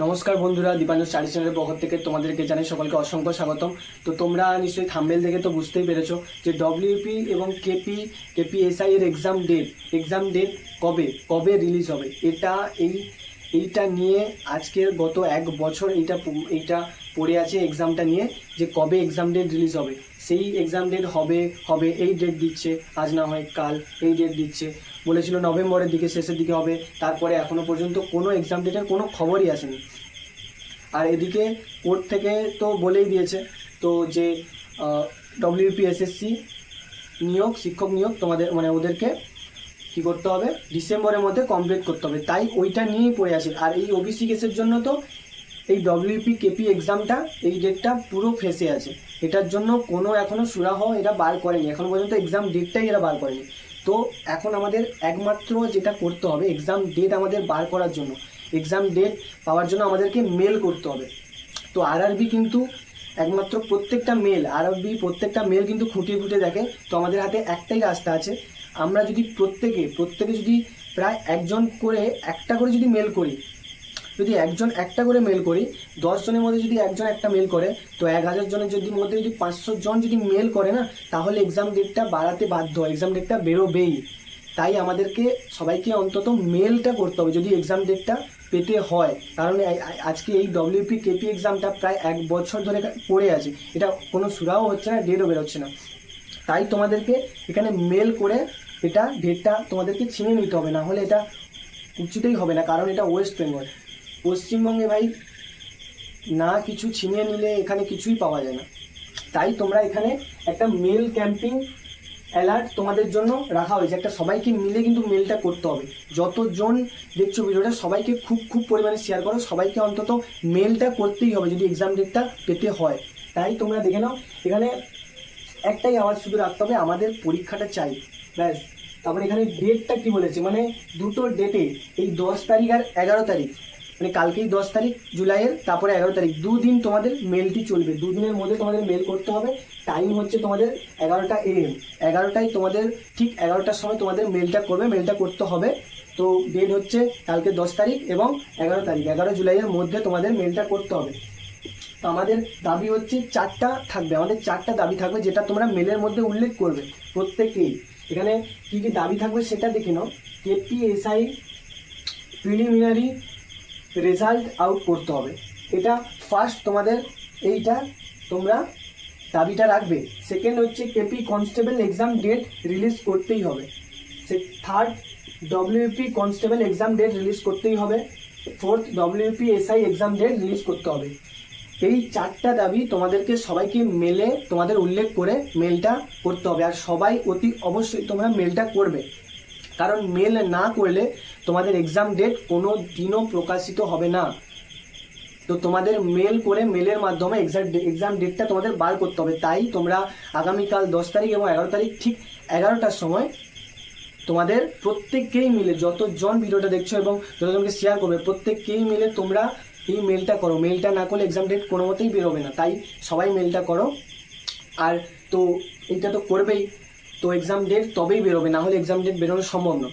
নমস্কার বন্ধুরা দীপাঞ্জন স্টাডি চ্যানেলের পক্ষ থেকে তোমাদেরকে জানাই সকলকে অসংখ্য স্বাগতম। তো তোমরা নিশ্চয়ই থাম্বেল দেখে তো বুঝতেই পেরেছ যে ডব্লিউপি এবং কেপি কেপিএসআই এর এক্সাম ডেট এক্সাম ডেট কবে কবে রিলিজ হবে? এটা এই এইটা নিয়ে আজকের গত এক বছর এইটা এইটা পড়ে আছে এক্সামটা নিয়ে যে কবে এক্সাম ডেট রিলিজ হবে। সেই এক্সাম ডেট হবে হবে এই ডেট দিচ্ছে, আজ না হয় কাল এই ডেট দিচ্ছে। বলেছিল নভেম্বরের দিকে, শেষের দিকে হবে, তারপরে এখনও পর্যন্ত কোনো এক্সাম ডেটের কোনো খবরই আসেনি। আর এদিকে কোর্ট থেকে তো বলেই দিয়েছে, তো যে ডব্লিউপিএসএসসি নিয়োগ, শিক্ষক নিয়োগ তোমাদের মানে ওদেরকে কি করতে হবে? ডিসেম্বরের মধ্যে কমপ্লিট করতে হবে। তাই ওইটা নিয়েই পড়ে আছে। আর এই ওবিসি কেসের জন্য তো এই ডব্লিউপি কেপি এক্সামটা এই ডেটটা পুরো ফেসে আছে। এটার জন্য কোনো এখনও সুরাহ এরা বার করেনি। এখন পর্যন্ত এক্সাম ডেটটাই এরা বার করেনি। তো এখন আমাদের একমাত্র যেটা করতে হবে এক্সাম ডেট আমাদের বার করার জন্য। এক্সাম ডেট পাওয়ার জন্য আমাদেরকে মেল করতে হবে। তো আরআরবি কিন্তু একমাত্র প্রত্যেকটা মেল আরআরবি প্রত্যেকটা মেল কিন্তু খুঁটিয়ে খুঁটিয়ে দেখে। তো আমাদের হাতে একটাই রাস্তা আছে। আমরা যদি প্রত্যেকে প্রত্যেকে যদি প্রায় একজন করে একটা করে যদি মেল করি, যদি একজন একটা করে মেল করি, দশ জনের মধ্যে যদি একজন একটা মেল করে, তো এক হাজার জনের যদি মধ্যে যদি পাঁচশো জন যদি মেল করে না, তাহলে এক্সাম ডেটটা বাড়াতে বাধ্য এক্সাম ডেটটা বেরোবেই। তাই আমাদেরকে সবাইকে অন্তত মেলটা করতে হবে। যদি এক্সাম ডেটটা পেতে হয় কারণ আজকে এই ডব্লিউপি কেপি এক্সামটা প্রায় এক বছর ধরে পড়ে আছে। এটা কোনো সুরাও হচ্ছে না ডেটও বেরোচ্ছে না। তাই তোমাদেরকে এখানে মেল করে এটা ডেটটা তোমাদেরকে ছিনে নিতে হবে। না হলে এটা উচিতই হবে না, কারণ এটা ওয়েস্ট বেঙ্গল পশ্চিমবঙ্গে ভাই, না কিছু ছিনিয়ে নিলে এখানে কিছুই পাওয়া যায় না। তাই তোমরা এখানে একটা মেল ক্যাম্পিং অ্যালার্ট তোমাদের জন্য রাখা হয়েছে। একটা সবাইকে মিলে কিন্তু মেলটা করতে হবে। যতজন দেখছ ভিডিওটা, সবাইকে খুব খুব পরিমাণে শেয়ার করো। সবাইকে অন্তত মেলটা করতেই হবে যদি এক্সাম ডেটটা পেতে হয়। তাই তোমরা দেখে নাও, এখানে একটাই আওয়াজ শুধু রাখতে হবে, আমাদের পরীক্ষাটা চাই। ব্যাস, তারপরে এখানে ডেটটা কি বলেছে? মানে দুটো ডেটে এই দশ তারিখ আর এগারো তারিখ। মানে কালকেই দশ তারিখ, জুলাইয়ের, তারপরে এগারো তারিখ। দুদিন তোমাদের মেলটি চলবে। দুদিনের মধ্যে তোমাদের মেল করতে হবে। টাইম হচ্ছে তোমাদের এগারোটা এম এগারোটায় তোমাদের ঠিক এগারোটার সময় তোমাদের মেলটা করবে। মেলটা করতে হবে। তো ডেট হচ্ছে কালকে দশ তারিখ এবং এগারো তারিখ। এগারো জুলাইয়ের মধ্যে তোমাদের মেলটা করতে হবে। তো আমাদের দাবি হচ্ছে চারটা থাকবে। আমাদের চারটা দাবি থাকবে যেটা তোমরা মেলের মধ্যে উল্লেখ করবে প্রত্যেকেই। এখানে কী কী দাবি থাকবে সেটা দেখে নাও। কেপিএসআই প্রিলিমিনারি রেজাল্ট আউট করতে হবে। এটা ফার্স্ট তোমাদের এইটা তোমরা দাবিটা রাখবে। সেকেন্ড হচ্ছে KP constable exam date release করতেই হবে। সে third WP constable exam date release করতেই হবে। Fourth WP SI exam date release করতে হবে। এই চারটা দাবি তোমাদেরকে সবাইকে মেলে, তোমাদের উল্লেখ করে মেলটা করতে হবে। আর সবাই অতি অবশ্যই তোমরা মেলটা করবে। কারণ মেল না করলে তোমাদের এক্সাম ডেট কোনো দিনও প্রকাশিত হবে না। তো তোমাদের মেল করে মেলের মাধ্যমে এক্সাম এক্সাম ডেটটা তোমাদের বার করতে হবে। তাই তোমরা আগামীকাল দশ তারিখ এবং এগারো তারিখ ঠিক এগারোটার সময় তোমাদের প্রত্যেককেই মিলে যতজন ভিডিওটা দেখছ এবং যতজনকে শেয়ার করবে, প্রত্যেককেই মিলে তোমরা এই মেলটা করো। মেলটা না করলে এক্সাম ডেট কোনো মতেই বেরোবে না। তাই সবাই মেলটা করো। আর তো এইটা তো করবেই। তো এক্সাম ডেট তবেই বেরোবে, না হলে এক্সাম ডেট বেরোনো সম্ভব না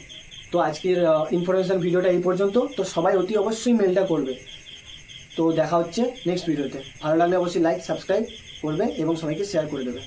তো আজকের ইনফরমেশান ভিডিওটা এই পর্যন্ত। তো সবাই অতি অবশ্যই মেলটা করবে। তো দেখা হচ্ছে নেক্সট ভিডিওতে ভালো লাগলে অবশ্যই লাইক সাবস্ক্রাইব করবে এবং সবাইকে শেয়ার করে দেবে।